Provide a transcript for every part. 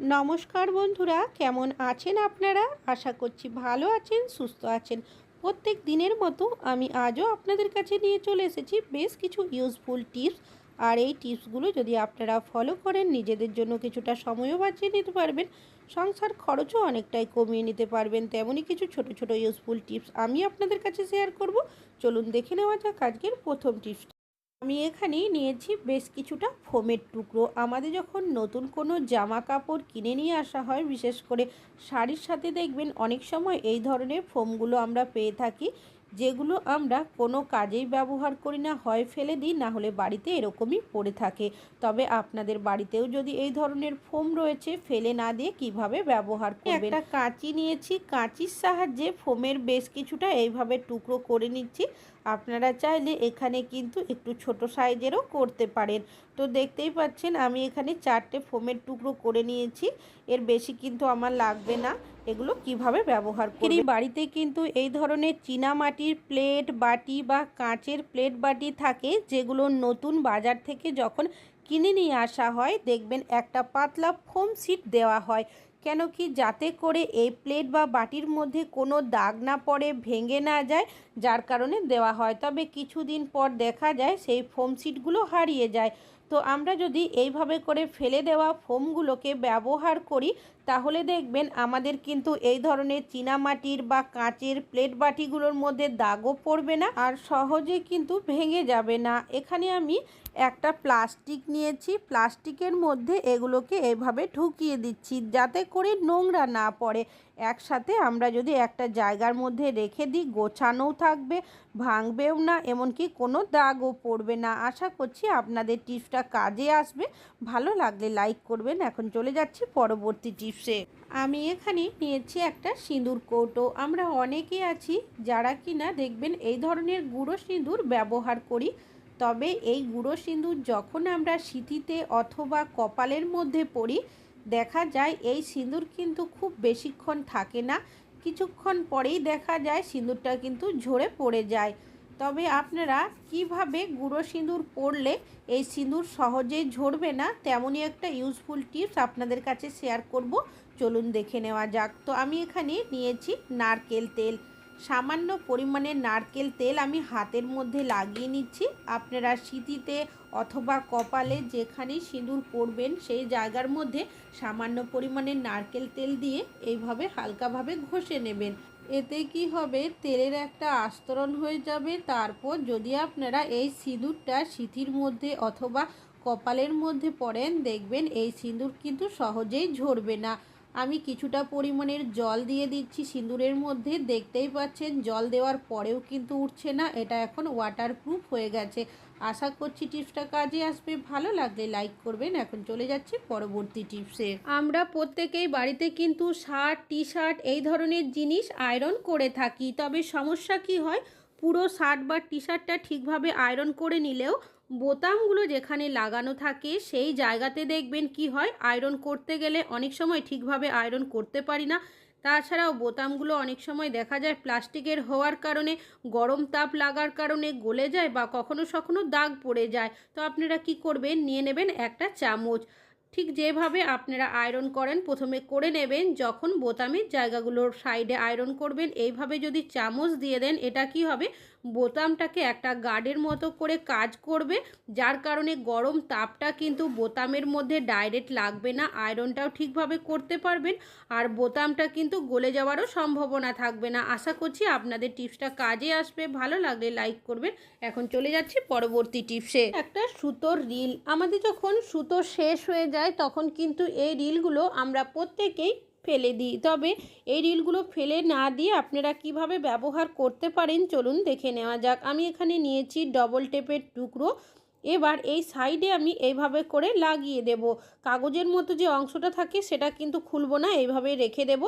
নমস্কার বন্ধুরা, কেমন আছেন আপনারা? আশা করছি ভালো আছেন, সুস্থ আছেন। প্রত্যেক দিনের মতো আমি আজও আপনাদের কাছে নিয়ে চলে এসেছি বেশ কিছু ইউজফুল টিপস আর এই টিপসগুলো যদি আপনারা ফলো করেন, নিজেদের জন্য কিছুটা সময়ও বাঁচিয়ে নিতে পারবেন, সংসার খরচও অনেকটাই কমিয়ে নিতে পারবেন, তেমনই কিছু ছোট ছোট ইউজফুল টিপস আমি আপনাদের কাছে শেয়ার করব। চলুন দেখে নেওয়া যাক আজকের প্রথম টিপস আমি এখানে নিয়েছি বেশ কিছুটা ফোমের টুকরো। আমাদের যখন নতুন কোনো জামা কাপড় কিনে নিয়ে আসা হয়, বিশেষ করে শাড়ির সাথে দেখবেন অনেক সময় এই ধরনের ফোমগুলো আমরা পেয়ে থাকি। যেগুলো আমরা কোনো কাজেই ব্যবহার করি না হয় ফেলে দিই না হলে বাড়িতে এরকমই পড়ে থাকে। তবে আপনাদের বাড়িতেও যদি এই ধরনের ফোম রয়েছে ফেলে না দিয়ে কীভাবে ব্যবহার করবেন? একটা কাঁচি নিয়েছি কাঁচির সাহায্যে ফোমের বেশ কিছুটা এইভাবে টুকরো করে নিচ্ছি। আপনারা চাইলে এখানে কিন্তু একটু ছোট সাইজেরও করতে পারেন। তো দেখতেই পাচ্ছেন আমি এখানে চারটে ফোমের টুকরো করে নিয়েছি। এর বেশি কিন্তু আমার লাগবে না। এগুলো কীভাবে ব্যবহার করি বাড়িতে কিন্তু এই ধরনের চীনা মাটির প্লেট বাটি বা কাঁচের প্লেট বাটি থাকে, যেগুলো নতুন বাজার থেকে যখন কিনে নিয়ে আসা হয়, দেখবেন একটা পাতলা ফোম সিট দেওয়া হয়। কেন কি যাতে করে এই প্লেট বা বাটির মধ্যে কোনো দাগ না পড়ে, ভেঙে না যায়, যার কারণে দেওয়া হয়। তবে কিছুদিন পর দেখা যায় সেই ফোম সিটগুলো হারিয়ে যায়। তো আমরা যদি এইভাবে করে ফেলে দেওয়া ফোমগুলোকে ব্যবহার করি তাহলে দেখবেন আমাদের কিন্তু এই ধরনের চীনামাটির বা কাঁচের প্লেট বাটিগুলোর মধ্যে দাগও পড়বে না আর সহজে কিন্তু ভেঙে যাবে না। এখানে আমি একটা প্লাস্টিক নিয়েছি। প্লাস্টিকের মধ্যে এগুলোকে এভাবে ঢুকিয়ে দিচ্ছি যাতে করে নোংরা না পড়ে। একসাথে আমরা যদি একটা জায়গার মধ্যে রেখে দিই, গোছানোও থাকবে, ভাঙবেও না, এমনকি কোনো দাগও পড়বে না। আশা করছি আপনাদের টিপসটা কাজে আসবে। ভালো লাগলে লাইক করবেন। এখন চলে যাচ্ছি পরবর্তী টিপসে আমি এখানে নিয়েছি একটা সিঁদুর কৌটো। আমরা অনেকে আছি যারা কিনা দেখবেন এই ধরনের গুঁড়ো সিঁদুর ব্যবহার করি। তবে এই গুঁড়ো সিঁদুর যখন আমরা সিঁথিতে অথবা কপালের মধ্যে পড়ি, দেখা যায় এই সিঁদুর কিন্তু খুব বেশিক্ষণ থাকে না। কিছুক্ষণ পরেই দেখা যায় সিঁদুরটা কিন্তু ঝরে পড়ে যায়। তবে আপনারা কীভাবে গুঁড়ো সিঁদুর পরলে এই সিঁদুর সহজেই ঝরবে না, তেমনই একটা ইউজফুল টিপস আপনাদের কাছে শেয়ার করব। চলুন দেখে নেওয়া যাক। তো আমি এখানে নিয়েছি নারকেল তেল। সামান্য পরিমাণে নারকেল তেল আমি হাতের মধ্যে লাগিয়ে নিচ্ছি। আপনারা সিঁথিতে অথবা কপালে যেখানেই সিঁদুর পরবেন, সেই জায়গার মধ্যে সামান্য পরিমাণে নারকেল তেল দিয়ে এইভাবে হালকাভাবে ঘষে নেবেন। এতে কি হবে? তেলের একটা আস্তরণ হয়ে যাবে। তারপর যদি আপনারা এই সিঁদুরটা সিঁথির মধ্যে অথবা কপালের মধ্যে পড়েন, দেখবেন এই সিঁদুর কিন্তু সহজেই ঝরবে না। আমি কিছুটা পরিমাণের জল দিয়ে দিচ্ছি সিঁদুরের মধ্যে। দেখতেই পাচ্ছেন, জল দেওয়ার পরেও কিন্তু উঠছে না। এটা এখন ওয়াটারপ্রুফ হয়ে গেছে। আশা করছি টিপসটা কাজে আসবে। ভালো লাগলে লাইক করবেন। এখন চলে যাচ্ছি পরবর্তী টিপসে। আমরা প্রত্যেকেই বাড়িতে কিন্তু শার্ট টি শার্ট এই ধরনের জিনিস আয়রন করে থাকি। তবে সমস্যা কি হয়? পুরো শার্ট বা টি শার্টটা ঠিকভাবে আয়রন করে নিলেও বোতামগুলো যেখানে লাগানো থাকে সেই জায়গাতে দেখবেন কি হয়? আয়রন করতে গেলে অনেক সময় ঠিকভাবে আয়রন করতে পারি না। তাছাড়াও বোতামগুলো অনেক সময় দেখা যায় প্লাস্টিকের হওয়ার কারণে, গরম তাপ লাগার কারণে গলে যায় বা কখনো সখনো দাগ পড়ে যায়। তো আপনারা কি করবেন? নিয়ে নেবেন একটা চামচ। ঠিক যেভাবে আপনারা আয়রন করেন, প্রথমে করে নেবেন। যখন বোতামের জায়গাগুলোর সাইডে আয়রন করবেন, এইভাবে যদি চামচ দিয়ে দেন, এটা কি হবে? বোতামটাকে একটা গার্ডের মতো করে কাজ করবে, যার কারণে গরম তাপটা কিন্তু বোতামের মধ্যে ডাইরেক্ট লাগবে না আয়রনটাও ঠিকভাবে করতে পারবেন, আর বোতামটা কিন্তু গলে যাওয়ারও সম্ভাবনা থাকবে না। আশা করছি আপনাদের টিপসটা কাজে আসবে, ভালো লাগলে লাইক করবেন। এখন চলে যাচ্ছি পরবর্তী টিপসে। একটা সুতোর রিল আমাদের যখন সুতো শেষ হয়ে যায়, তখন কিন্তু এই রিলগুলো আমরা প্রত্যেকেই ফেলে দিই। তবে এই রিলগুলো ফেলে না দিয়ে আপনারা কীভাবে ব্যবহার করতে পারেন চলুন দেখে নেওয়া যাক। আমি এখানে নিয়েছি ডবল টেপের টুকরো। এবার এই সাইডে আমি এইভাবে করে লাগিয়ে দেব। কাগজের মতো যে অংশটা থাকে সেটা কিন্তু খুলবো না এইভাবে রেখে দেব।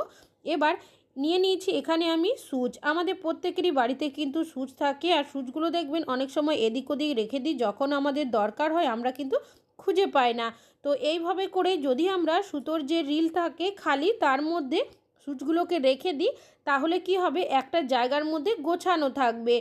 এবার নিয়ে নিয়েছি এখানে আমি সুচ। আমাদের প্রত্যেকেরই বাড়িতে কিন্তু সুচ থাকে আর সুচগুলো দেখবেন অনেক সময় এদিক ওদিক রেখে দিই। যখন আমাদের দরকার হয় আমরা কিন্তু খুঁজে পাই না। তো এইভাবে করে যদি আমরা সুতোর যে রিল থাকে খালি, তার মধ্যে সুচগুলোকে রেখে দিই, তাহলে কি হবে? একটা জায়গার মধ্যে গোছানো থাকবে।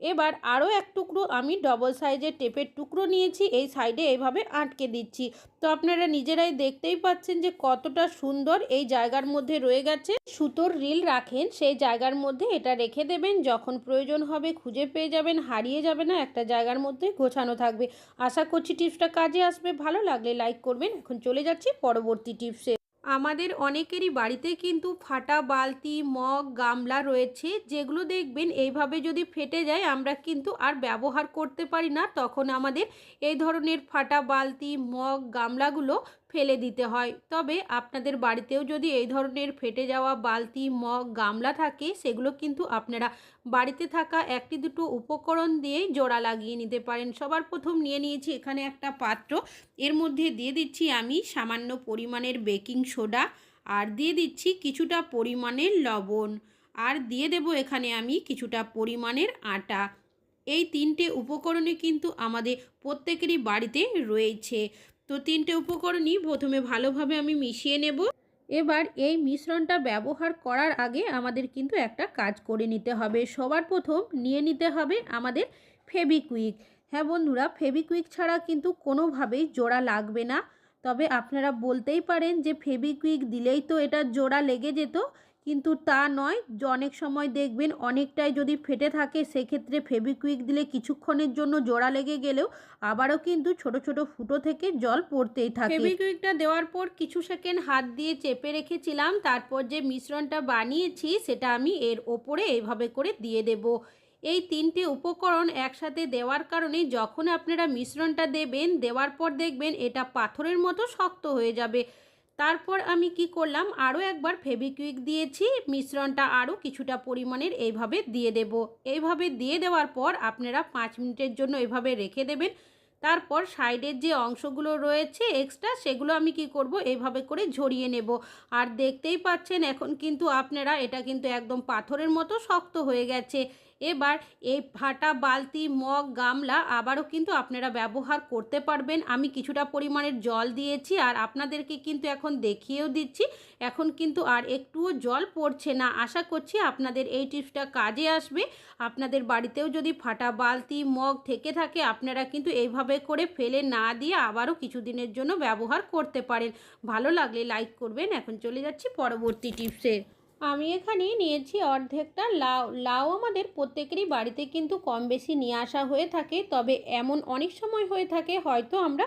এবার আরও এক টুকরো আমি ডবল সাইজের টেপের টুকরো নিয়েছি, এই সাইডে এইভাবে আটকে দিচ্ছি। তো আপনারা নিজেরাই দেখতেই পাচ্ছেন যে কতটা সুন্দর এই জায়গার মধ্যে রয়ে গেছে। সুতোর রিল রাখেন, সেই জায়গার মধ্যে এটা রেখে দেবেন। যখন প্রয়োজন হবে খুঁজে পেয়ে যাবেন, হারিয়ে যাবে না, একটা জায়গার মধ্যে গোছানো থাকবে। আশা করছি টিপসটা কাজে আসবে। ভালো লাগলে লাইক করবেন। এখন চলে যাচ্ছি পরবর্তী টিপসে আমাদের অনেকেরই বাড়িতে কিন্তু ফাটা বালতি, মগ, গামলা রয়েছে, যেগুলো দেখবেন এইভাবে যদি ফেটে যায়, আমরা কিন্তু আর ব্যবহার করতে পারি না। তখন আমাদের এই ধরনের ফাটা বালতি, মগ, গামলাগুলো ফেলে দিতে হয়। তবে আপনাদের বাড়িতেও যদি এই ধরনের ফেটে যাওয়া বালতি, মগ, গামলা থাকে, সেগুলো কিন্তু আপনারা বাড়িতে থাকা একটি দুটো উপকরণ দিয়ে জোড়া লাগিয়ে নিতে পারেন। সবার প্রথম নিয়ে নিয়েছি এখানে একটা পাত্র। এর মধ্যে দিয়ে দিচ্ছি আমি সামান্য পরিমাণের বেকিং সোডা আর দিয়ে দিচ্ছি কিছুটা পরিমাণের লবণ। আর দিয়ে দেব এখানে আমি কিছুটা পরিমাণের আটা। এই তিনটে উপকরণে কিন্তু আমাদের প্রত্যেকেরই বাড়িতে রয়েছে। তো তিনটে উপকরণই প্রথমে ভালোভাবে আমি মিশিয়ে নেব। এবার এই মিশ্রণটা ব্যবহার করার আগে আমাদের কিন্তু একটা কাজ করে নিতে হবে। সবার প্রথম নিয়ে নিতে হবে আমাদের ফেবিকুইক হ্যাঁ বন্ধুরা ফেবিকুইক ছাড়া কিন্তু কোনোভাবেই জোড়া লাগবে না। তবে আপনারা বলতেই পারেন যে ফেবিকুইক দিলেই তো এটা জোড়া লেগে যেত। কিন্তু তা নয় অনেক সময় দেখবেন অনেকটাই যদি ফেটে থাকে, সেক্ষেত্রে ফেবিকুইক দিলে কিছুক্ষণের জন্য জোড়া লেগে গেলেও আবারও কিন্তু ছোট ছোট ফুটো থেকে জল পড়তেই থাকে। ফেবিকুইকটা দেওয়ার পর কিছু সেকেন্ড হাত দিয়ে চেপে রেখেছিলাম, তারপর যে মিশ্রণটা বানিয়েছি, সেটা আমি এর ওপরে এইভাবে করে দিয়ে দেব। এই তিনটে উপকরণ একসাথে দেওয়ার কারণে যখন আপনারা মিশ্রণটা দেবেন, দেওয়ার পর দেখবেন এটা পাথরের মতো শক্ত হয়ে যাবে। তারপর আমি কি করলাম? আরও একবার ফেবিকুইক দিয়েছি। মিশ্রণটা আরও কিছুটা পরিমাণের এইভাবে দিয়ে দেব। এইভাবে দিয়ে দেওয়ার পর আপনারা পাঁচ মিনিটের জন্য এভাবে রেখে দেবেন। তারপর সাইডের যে অংশগুলো রয়েছে এক্সট্রা, সেগুলো আমি কি করব? এইভাবে করে ঝরিয়ে নেব। আর দেখতেই পাচ্ছেন, এখন কিন্তু আপনারা, এটা কিন্তু একদম পাথরের মতো শক্ত হয়ে গেছে। এবার এই ফাটা বালতি, মগ, গামলা আবারও কিন্তু আপনারা ব্যবহার করতে পারবেন। আমি কিছুটা পরিমাণের জল দিয়েছি আর আপনাদেরকে কিন্তু এখন দেখিয়েও দিচ্ছি। এখন কিন্তু আর একটুও জল পড়ছে না। আশা করছি আপনাদের এই টিপসটা কাজে আসবে। আপনাদের বাড়িতেও যদি ফাটা বালতি, মগ থেকে থাকে, আপনারা কিন্তু এইভাবে করে ফেলে না দিয়ে আবারও কিছুদিনের জন্য ব্যবহার করতে পারেন। ভালো লাগলে লাইক করবেন। এখন চলে যাচ্ছি পরবর্তী টিপসে। আমি এখানে নিয়েছি অর্ধেকটা লাউ। লাউ আমাদের প্রত্যেকেরই বাড়িতে কিন্তু কম বেশি নিয়ে আসা হয়ে থাকে, তবে এমন অনেক সময় হয়ে থাকে হয়তো আমরা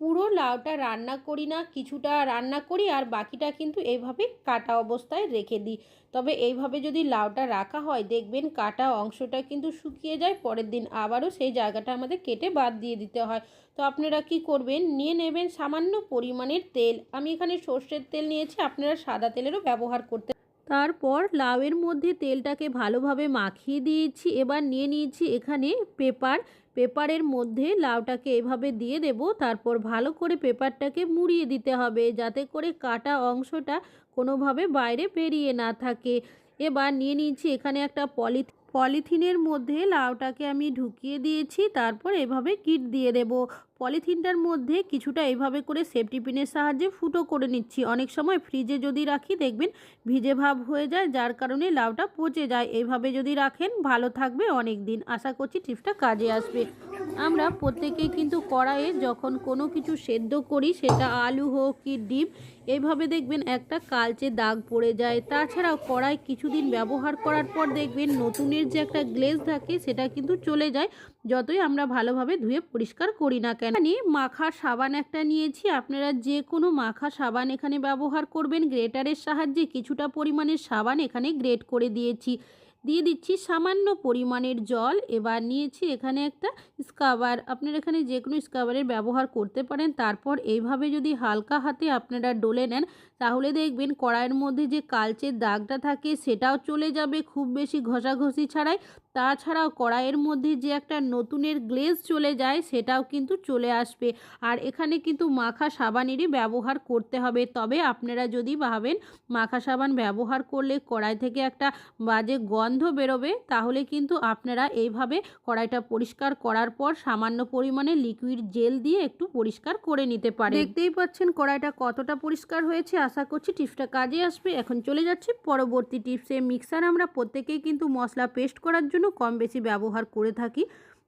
পুরো লাউটা রান্না করি না, কিছুটা রান্না করি আর বাকিটা কিন্তু এইভাবে কাটা অবস্থায় রেখে দিই। তবে এইভাবে যদি লাউটা রাখা হয়, দেখবেন কাটা অংশটা কিন্তু শুকিয়ে যায়, পরের দিন আবারও সেই জায়গাটা আমাদের কেটে বাদ দিয়ে দিতে হয়। তো আপনারা কি করবেন? নিয়ে নেবেন সামান্য পরিমাণের তেল। আমি এখানে সর্ষের তেল নিয়েছি, আপনারা সাদা তেলেরও ব্যবহার করতে তারপর লাউয়ের মধ্যে তেলটাকে ভালোভাবে মাখিয়ে দিয়েছি। এবার নিয়ে নিয়েছি এখানে পেপার। পেপারের মধ্যে লাউটাকে এভাবে দিয়ে দেব। তারপর ভালো করে পেপারটাকে মুড়িয়ে দিতে হবে যাতে করে কাটা অংশটা কোনোভাবে বাইরে বেরিয়ে না থাকে। এবার নিয়ে নিয়েছি এখানে একটা পলি, পলিথিনের মধ্যে লাউটাকে আমি ঢুকিয়ে দিয়েছি। তারপর এভাবে কিট দিয়ে দেব। পলিথিনটার মধ্যে কিছুটা এইভাবে করে সেফটি পিনের সাহায্যে ফুটো করে নিচ্ছি। অনেক সময় ফ্রিজে যদি রাখি, দেখবেন ভিজে ভাব হয়ে যায়, যার কারণে লাউটা পচে যায়। এইভাবে যদি রাখেন, ভালো থাকবে অনেক দিন আশা করছি টিপসটা কাজে আসবে। আমরা প্রত্যেকেই কিন্তু কড়াইয়ে যখন কোনো কিছু সেদ্ধ করি, সেটা আলু হোক কি ডিম এইভাবে দেখবেন একটা কালচে দাগ পড়ে যায়। তাছাড়াও কড়াই কিছুদিন ব্যবহার করার পর দেখবেন নতুনের যে একটা গ্লেজ থাকে, সেটা কিন্তু চলে যায়। যতই আমরা ভালোভাবে ধুয়ে পরিষ্কার করি না কেন নিয়ে মাখা সাবান একটা নিয়েছি, আপনারা যে কোনো মাখা সাবান এখানে ব্যবহার করবেন, গ্রেটারের সাহায্যে কিছুটা পরিমাণের সাবান এখানে গ্রেট করে দিয়েছি। দিয়ে দিচ্ছি সামান্য পরিমাণের জল, এবার নিয়েছি এখানে একটা স্কাবার, আপনারা এখানে যে কোনো স্কাবারের ব্যবহার করতে পারেন, তারপর এইভাবে যদি হালকা হাতে আপনারা ডলে নেন, তাহলে দেখবেন কড়াইয়ের মধ্যে যে কালচের দাগটা থাকে সেটাও চলে যাবে, খুব বেশি ঘষাঘষি ছাড়াই। তাছাড়াও কড়াইয়ের মধ্যে যে একটা নতুনের গ্লেজ চলে যায় সেটাও কিন্তু চলে আসবে। আর এখানে কিন্তু মাখা সাবানেরই ব্যবহার করতে হবে। তবে আপনারা যদি ভাবেন মাখা সাবান ব্যবহার করলে কড়াই থেকে একটা বাজে গন্ধ বেরোবে, তাহলে কিন্তু আপনারা এইভাবে কড়াইটা পরিষ্কার করার পর সামান্য পরিমাণে লিকুইড জেল দিয়ে একটু পরিষ্কার করে নিতে পারে দেখতেই পাচ্ছেন কড়াইটা কতটা পরিষ্কার হয়েছে। আশা করছি টিপসটা কাজে আসবে। এখন চলে যাচ্ছি পরবর্তী টিপসে। মিক্সার আমরা প্রত্যেকেই কিন্তু মশলা পেস্ট করার জন্য কম বেশি ব্যবহার করে থাকি।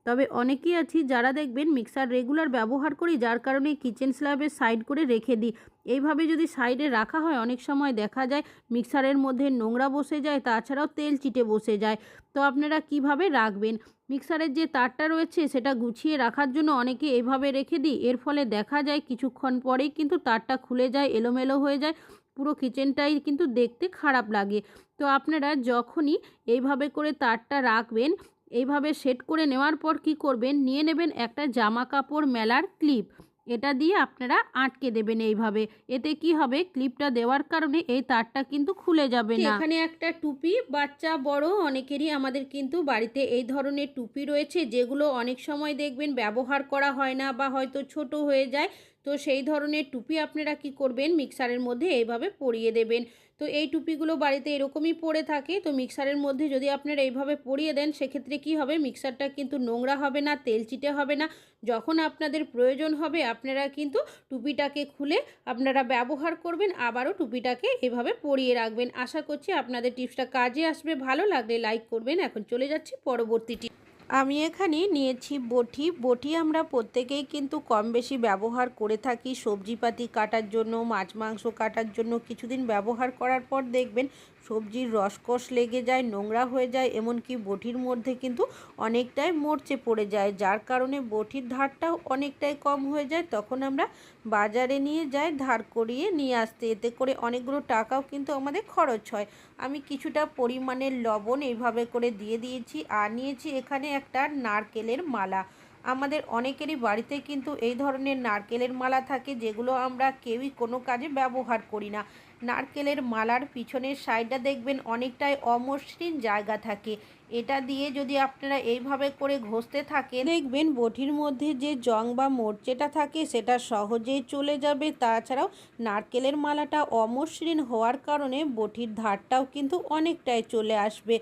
তবে অনেকেই আছি যারা দেখবেন মিক্সার রেগুলার ব্যবহার করি, যার কারণে কিচেন স্ল্যাবের সাইড করে রেখে দিই। এইভাবে যদি সাইডে রাখা হয়, অনেক সময় দেখা যায় মিক্সারের মধ্যে নোংরা বসে যায়, তাছাড়াও তেল চিটে বসে যায়। তো আপনারা কীভাবে রাখবেন? মিক্সারের যে তারটা রয়েছে, সেটা গুছিয়ে রাখার জন্য অনেকে এভাবে রেখে দিই। এর ফলে দেখা যায় কিছুক্ষণ পরেই কিন্তু তারটা খুলে যায়, এলোমেলো হয়ে যায়। পুরো কিচেনটাই কিন্তু দেখতে খারাপ লাগে। তো আপনারা যখনই এইভাবে করে তারটা রাখবেন, এইভাবে সেট করে নেওয়ার পর কি করবেন? নিয়ে নেবেন একটা জামা কাপড় মেলার ক্লিপ এটা দিয়ে আপনারা আটকে দেবেন এইভাবে। এতে কি হবে? ক্লিপটা দেওয়ার কারণে এই তারটা কিন্তু খুলে যাবে না। এখানে একটা টুপি বাচ্চা বড় অনেকেরই আমাদের কিন্তু বাড়িতে এই ধরনের টুপি রয়েছে যেগুলো অনেক সময় দেখবেন ব্যবহার করা হয় না বা হয়তো ছোট হয়ে যায়। তো সেই ধরনের টুপি আপনারা কি করবেন? মিক্সারের মধ্যে এইভাবে পরিয়ে দেবেন। তো এই টুপিগুলো বাড়িতে এরকমই পড়ে থাকে। তো মিক্সারের মধ্যে যদি আপনারা এইভাবে পরিয়ে দেন, সেক্ষেত্রে কি হবে? মিক্সারটা কিন্তু নোংরা হবে না, তেল চিটে হবে না। যখন আপনাদের প্রয়োজন হবে, আপনারা কিন্তু টুপিটাকে খুলে আপনারা ব্যবহার করবেন, আবারও টুপিটাকে এভাবে পরিয়ে রাখবেন। আশা করছি আপনাদের টিপসটা কাজে আসবে। ভালো লাগলে লাইক করবেন। এখন চলে যাচ্ছি পরবর্তী টিপ আমি এখানে নিয়েছি বটি। বটি আমরা প্রত্যেকেই কিন্তু কম বেশি ব্যবহার করে থাকি। সবজিপাতি কাটার জন্য, মাছ, মাংস কাটার জন্য কিছুদিন ব্যবহার করার পর দেখবেন সবজির রসকস লেগে যায়, নোংরা হয়ে যায়, এমনকি বটির মধ্যে কিন্তু অনেকটাই মরচে পড়ে যায়। যার কারণে বটির ধারটাও অনেকটাই কম হয়ে যায়। তখন আমরা বাজারে নিয়ে যাই, ধার করিয়ে নিয়ে আসতে। এতে করে অনেকগুলো টাকাও কিন্তু আমাদের খরচ হয়। আমি কিছুটা পরিমাণের লবণ এইভাবে করে দিয়ে দিয়েছি আর নিয়েছি এখানে একটা নারকেলের মালা। আমাদের অনেকেরই বাড়িতে কিন্তু এই ধরনের নারকেলের মালা থাকে, যেগুলো আমরা কেউই কোনো কাজে ব্যবহার করি না। নারকেলের মালার পিছনের সাইডটা দেখবেন অনেকটাই অমসৃণ জায়গা থাকে। এটা দিয়ে যদি আপনারা এইভাবে করে ঘষতে থাকেন, দেখবেন বটির মধ্যে যে জং বা মোর্চেটা থাকে সেটা সহজেই চলে যাবে। তাছাড়াও নারকেলের মালাটা অমসৃণ হওয়ার কারণে বটির ধারটাও কিন্তু অনেকটাই চলে আসবে।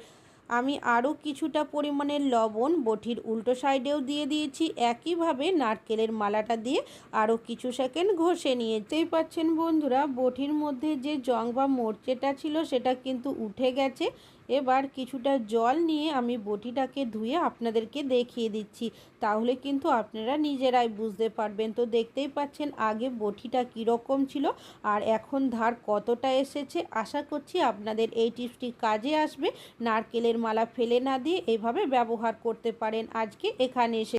আমি আরও কিছুটা পরিমাণের লবণ বটির উল্টো সাইডেও দিয়ে দিয়েছি। একইভাবে নারকেলের মালাটা দিয়ে আরও কিছু সেকেন্ড ঘষে নিয়েতেই পাচ্ছেন বন্ধুরা, বটির মধ্যে যে জং বা মোর্চেটা ছিল সেটা কিন্তু উঠে গেছে। এবার কিছুটা জল নিয়ে আমি বটিটাকে ধুয়ে আপনাদেরকে দেখিয়ে দিচ্ছি। তাহলে কিন্তু আপনারা নিজেরাই বুঝতে পারবেন। তো দেখতেই পাচ্ছেন আগে বটিটা কীরকম ছিল আর এখন ধার কতটা এসেছে। আশা করছি আপনাদের এই টিপসটি কাজে আসবে। নারকেলের মালা ফেলে না দিয়ে এভাবে ব্যবহার করতে পারেন। আজকে এখানে এসে